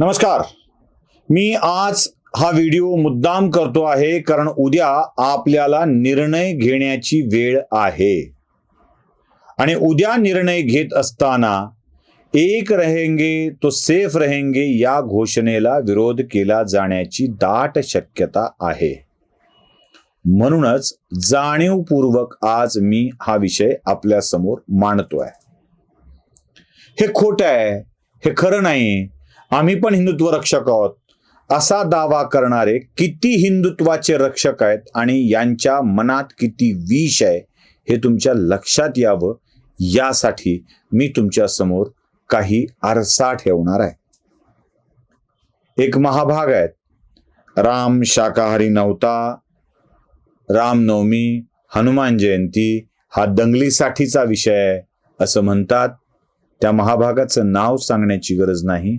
नमस्कार. मी आज हा व्हिडिओ मुद्दाम करतो आहे कारण उद्या आपल्याला निर्णय घेण्याची वेळ आहे. आणि उद्या निर्णय घेत असताना एक रहेंगे तो सेफ रहेंगे या घोषणेला विरोध केला जाण्याची दाट शक्यता आहे. म्हणूनच जाणीवपूर्वक आज मी हा विषय आपल्यासमोर मांडतोय. हे खोट आहे हे खरं नाही आम्ही पण हिंदुत्व रक्षक आहोत. असा दावा करणारे किती हिंदुत्वाचे रक्षक आहेत आणि यांच्या मनात किती विष आहे हे तुमच्या लक्षात यावं. यासाठी मी तुमच्यासमोर काही आरसा ठेवणार आहे. एक महाभाग आहेत. राम शाकाहारी नव्हता. रामनवमी हनुमान जयंती हा दंगलीसाठीचा विषय आहे असं म्हणतात. त्या महाभागाचं नाव सांगण्याची गरज नाही.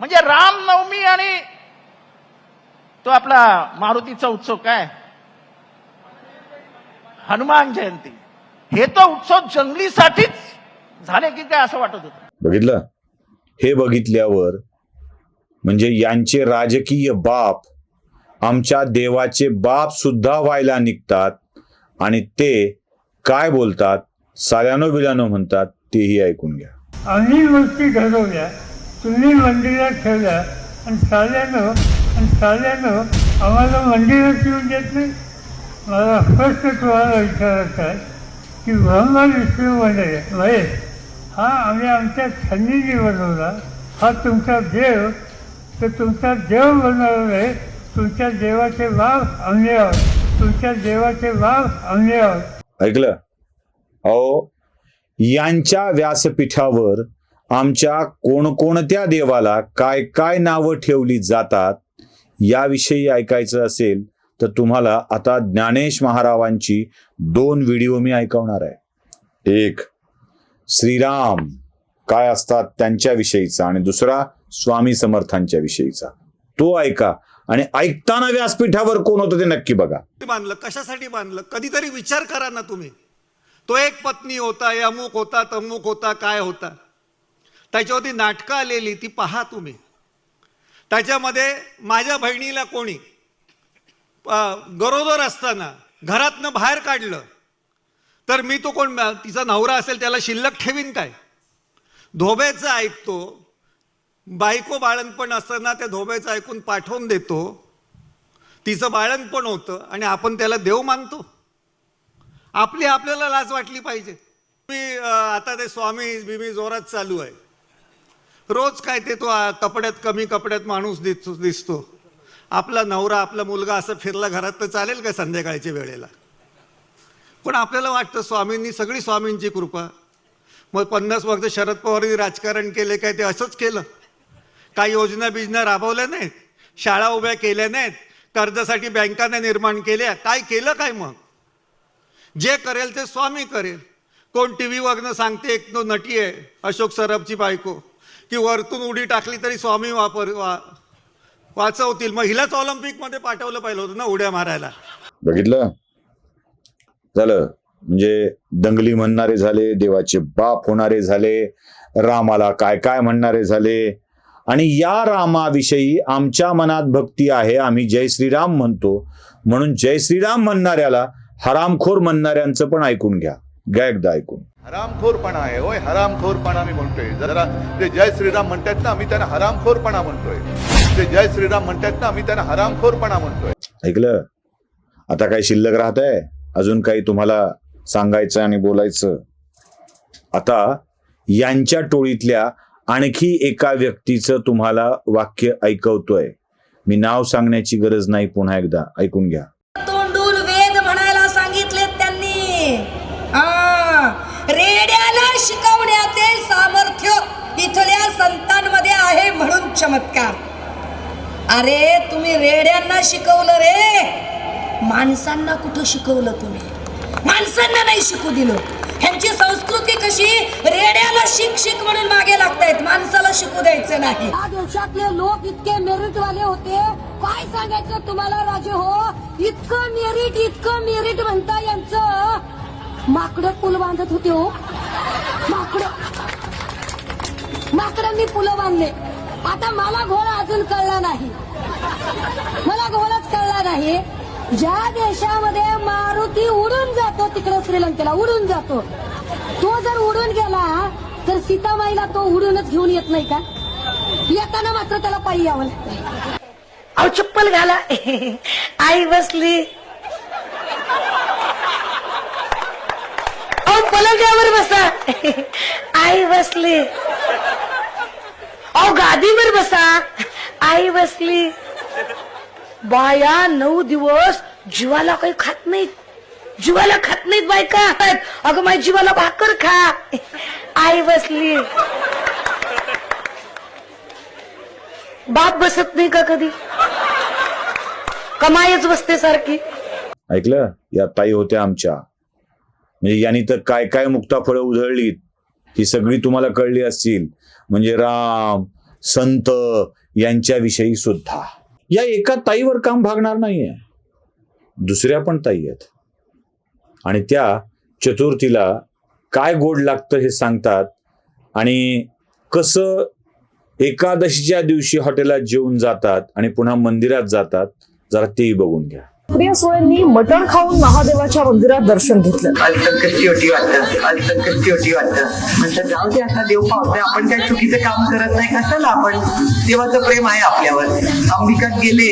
म्हणजे रामनवमी आणि तो आपला मारुतीचा उत्सव काय? हनुमान जयंती. हे तो उत्सव जंगलीसाठीच झाले की काय असं वाटत होतं? बघितलं? हे बघितल्यावर म्हणजे यांचे राजकीय बाप आमच्या देवाचे बाप सुद्धा व्हायला निघतात आणि ते काय बोलतात? साल्यानो बिल्यानो म्हणतात तेही ऐकून घ्या. आम्ही गोष्टी घडवल्या तुम्ही मंदिरात ठेवल्या आणि साल्यानं आणि साल्यानं आम्हाला मंदिरात येऊन देत नाही. मला स्पष्ट तुम्हाला विचारायचं आहे की ब्रह्मा विष्णू मंदिर महेश हा आम्ही आमच्या छंदीने बनवला. हा तुमचा देव तर तुमचा देव बनवला नाही तुमच्या देवाचे बाप आम्ही आहोत. तुमच्या देवाचे बाप आम्ही आहोत. ऐकलं? अहो यांच्या व्यासपीठावर आमच्या कोणकोणत्या देवाला काय काय नावं ठेवली जातात याविषयी ऐकायचं असेल तर तुम्हाला आता ज्ञानेश महारावांची दोन व्हिडिओ मी ऐकवणार आहे. एक श्रीराम. काय असतात त्यांच्याविषयीचा आणि दुसरा स्वामी समर्थांच्या विषयीचा तो ऐका आणि ऐकताना व्यासपीठावर कोण होतं ते नक्की बघा. बांधलं कशासाठी बांधलं कधीतरी विचार करा ना तुम्ही. तो एक पत्नी होता अमुक होता तमुक होता काय होता? त्याच्यावरती नाटकं आलेली ती पहा तुम्ही. त्याच्यामध्ये माझ्या बहिणीला कोणी गरोदर असताना घरातनं बाहेर काढलं तर मी तो कोण तिचा नवरा असेल त्याला शिल्लक ठेवीन काय? धोब्याचं ऐकतो बायको बाळणपण असताना त्या धोब्याचं ऐकून पाठवून देतो तिचं बाळणपण होतं आणि आपण त्याला देव मानतो. आपली आपल्याला लाज वाटली पाहिजे. मी आता ते स्वामी बिमी जोरात चालू आहे. रोज काय ते तो कपड्यात कमी कपड्यात माणूस दिसतो दिसतो. आपला नवरा आपला मुलगा असं फिरला घरात तर चालेल का संध्याकाळच्या वेळेला? पण आपल्याला वाटतं स्वामींनी सगळी स्वामींची कृपा. मग पन्नास वर्ष शरद पवारांनी राजकारण केले काय ते असंच केलं? काही योजना बिजना राबवल्या नाहीत? शाळा उभ्या केल्या नाहीत? कर्जासाठी बँकांना निर्माण केल्या? काय केलं काय मग? जे करेल ते स्वामी करेल. कोण टी व्हीवरनं सांगते एक तो नटी आहे अशोक सरबची बायको. की वरतून उडी टाकली तरी स्वामी वापर वा वाचवतील. मग हिलाच ऑलिम्पिकमध्ये पाठवलं पाहिलं होतं ना उड्या मारायला. बघितलं? झालं. म्हणजे दंगली म्हणणारे झाले देवाचे बाप होणारे झाले रामाला काय काय म्हणणारे झाले? आणि या रामाविषयी आमच्या मनात भक्ती आहे. आम्ही जय श्रीराम म्हणतो. म्हणून जय श्रीराम म्हणणाऱ्याला हरामखोर म्हणणाऱ्यांचं पण ऐकून घ्या. घ्या एकदा ऐकून. हरामखोरपणा आहे. होय हरामखोरपणा मी म्हणतोय. जरा ते जय श्रीराम म्हणतात ना आम्ही त्यांना हरामखोरपणा म्हणतोय. ते जय श्रीराम म्हणतात ना आम्ही त्यांना हरामखोरपणा म्हणतोय. ऐकलं? आता काय शिल्लक राहत आहे? अजून काही तुम्हाला सांगायचं आणि बोलायचं? आता यांच्या टोळीतल्या आणखी एका व्यक्तीचं तुम्हाला वाक्य ऐकवतोय. मी नाव सांगण्याची गरज नाही पुन्हा एकदा. ऐकून घ्या. चमत्कार. अरे तुम्ही रेड्यांना शिकवलं रे. माणसांना कुठं शिकवलं तुम्ही? माणसांना नाही शिकू दिलं. ह्यांची संस्कृती कशी? रेड्याला शिक शिक म्हणून मागे लागतायत. माणसाला शिकू द्यायचं नाही. या देशातले लोक इतके मेरिट वाले होते. काय सांगायचं तुम्हाला राजे हो? इतकं मेरिट इतकं मेरिट म्हणता यांचं. माकडं पूल बांधत होते हो. माकडं. माकडांनी पुलं बांधले. आता मला घोळा अजून कळला नाही. मला घोळच कळला नाही. ज्या देशामध्ये मारुती उडून जातो तिकडे श्रीलंकेला उडून जातो. तो जर उडून गेला तर सीतामाईला तो उडूनच घेऊन येत नाही का? येताना मात्र त्याला पायी यावं लागतं अहो चप्पल घाला. आई बसली. अहो पलंगावर बसा. आई बसली. अहो गादीवर बसा. आई बसली. बाया नऊ दिवस जीवाला काही खात नाहीत. जीवाला खात नाहीत बायका. अगं माझ्या जीवाला भाकर खा. आई बसली. बाप बसत नाही का कधी? कमाईच बसते सारखी. ऐकलं? या ताई होत्या आमच्या. म्हणजे यांनी तर काय काय मुक्ता फळं उधळलीत. ही सगळी तुम्हाला कळली असतील. म्हणजे राम संत यांच्याविषयी सुद्धा. या एका ताईवर काम भागणार नाहीये. दुसऱ्या पण ताई आहेत. आणि त्या चतुर्थीला काय गोड लागतं हे सांगतात. आणि कसं एकादशीच्या दिवशी हॉटेलात जेवून जातात आणि पुन्हा मंदिरात जातात जरा तेही बघून घ्या. प्रिया सुळेंनी मटण खाऊन महादेवाच्या मंदिरात दर्शन घेतलं. कशी होती वाटतं कशी होती वाटतं. म्हणतात जाऊ दे आता देव आपण काही चुकीचं काम करत नाही कशाला आपण देवाचं प्रेम आहे आपल्यावर. अंबिकात गेले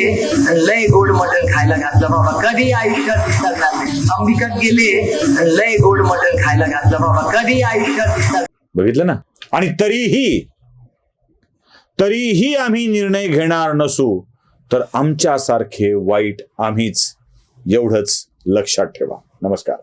लय गोड मटण खायला घातलं बाबा कधी आयुष्यात दिसणार नाही? अंबिकात गेले लय गोड मटण खायला घातलं बाबा कधी आयुष्यात दिसणार बघितलं ना? आणि तरीही तरीही आम्ही निर्णय घेणार नसू. तर आमच्यासारखे वाईट आम्हीच एवढंच लक्षात ठेवा. नमस्कार.